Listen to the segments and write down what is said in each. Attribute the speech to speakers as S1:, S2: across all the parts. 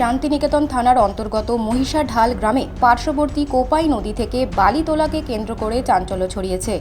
S1: শান্তিনিকেতন থানার অন্তর্গত মহিষাঢাল গ্রামে পার্শ্ববর্তী কোপাই নদী থেকে বালি তোলাকে কেন্দ্র করে চাঞ্চল্য ছড়িয়েছে।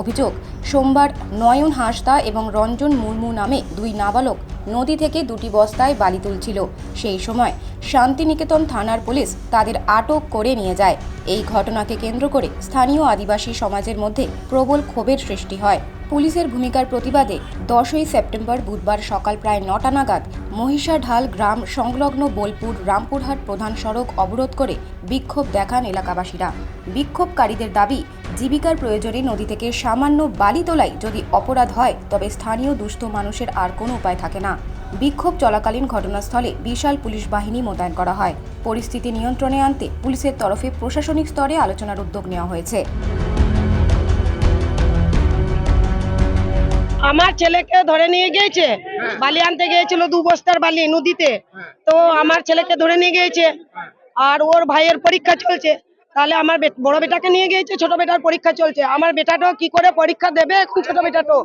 S1: অভিযোগ, সোমবার নয়ন হাঁসদা এবং রঞ্জন মুর্মু নামে দুই নাবালক নদী থেকে দুটি বস্তায় বালি তুলছিল। সেই সময় শান্তিনিকেতন থানার পুলিশ তাদের আটক করে নিয়ে যায়। এই ঘটনাকে কেন্দ্র করে স্থানীয় আদিবাসী সমাজের মধ্যে প্রবল ক্ষোভের সৃষ্টি হয়। পুলিশের ভূমিকার প্রতিবাদে দশই সেপ্টেম্বর বুধবার সকাল প্রায় নটা নাগাদ মহিষাঢাল গ্রাম সংলগ্ন বোলপুর রামপুরহাট প্রধান সড়ক অবরোধ করে বিক্ষোভ দেখান এলাকাবাসীরা। বিক্ষোভকারীদের দাবি, জীবিকার প্রয়োজনে নদী থেকে সামান্য বালি তোলাই যদি অপরাধ হয়, তবে স্থানীয় দুস্থ মানুষের আর কোনো উপায় থাকে না। বিক্ষোভ চলাকালীন ঘটনাস্থলে বিশাল পুলিশ বাহিনী মোতায়েন করা হয়। পরিস্থিতি নিয়ন্ত্রণে আনতে পুলিশের তরফে প্রশাসনিক স্তরে আলোচনার উদ্যোগ নেওয়া হয়েছে।
S2: আমার ছেলেকে ধরে নিয়ে গিয়েছে বালি আনতে গিয়েছিল দু বস্তার বালি নদীতে। তো আমার ছেলেকে ধরে নিয়ে গিয়েছে। আর ওর ভাইয়ের পরীক্ষা চলছে। তাহলে আমার বড় বেটাকে নিয়ে গিয়েছে ছোট বেটার পরীক্ষা চলছে। আমার বেটাটাও কি করে পরীক্ষা দেবে এখন ছোট বেটাটো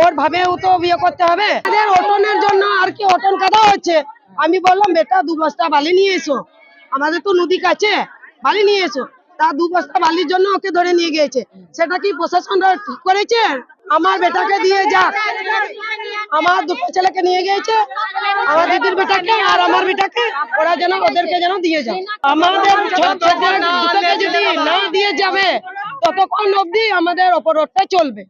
S2: ওর ভাবেও তো বিয়ে করতে হবে। আমাদের অটনের জন্য আর কি অটন কাদা হচ্ছে। আমি বললাম বেটা দু বস্তা বালি নিয়ে এসো। আমাদের তো নদী কাছে বালি নিয়ে এসো। তা দু বস্তা বালির জন্য ওকে ধরে নিয়ে গিয়েছে। সেটা কি প্রশাসনরা ঠিক করেছে? আমার বেটাকে দিয়ে যাক আমার দুটো ছেলেকে নিয়ে গিয়েছে, আমার দিদির বেটাকে আর আমার বেটাকে। ওরা যেন ওদেরকে যেন দিয়ে যাক আমাদের যদি না দিয়ে যাবে। ততক্ষণ অবধি আমাদের অপরাধটা চলবে।